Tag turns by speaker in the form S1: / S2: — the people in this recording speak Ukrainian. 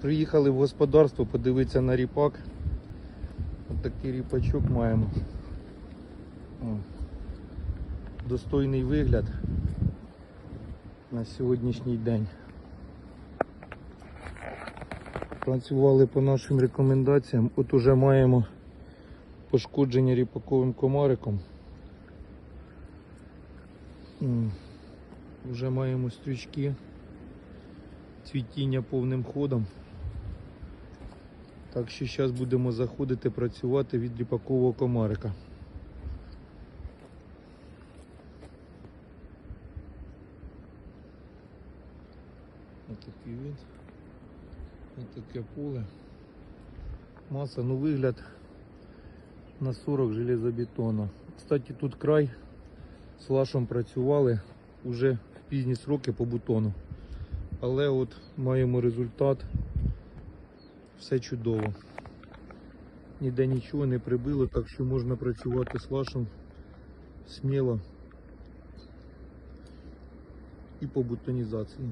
S1: Приїхали в господарство подивитися на ріпак. Ось такий ріпачок маємо. О. Достойний вигляд на сьогоднішній день. Працювали по нашим рекомендаціям. От уже маємо пошкодження ріпаковим комариком. М. Вже маємо стрючки, цвітіння повним ходом. Так що зараз будемо заходити працювати від ріпакового комарика. Ось такий він. Ось таке поле. Маса, ну вигляд на 40 железобетона. Кстати, тут край з лашом працювали уже в пізні сроки по бутону. Але от маємо результат. Все чудово. Ніде нічого не прибило, так що можна працювати з лашем сміло і по бутонізації.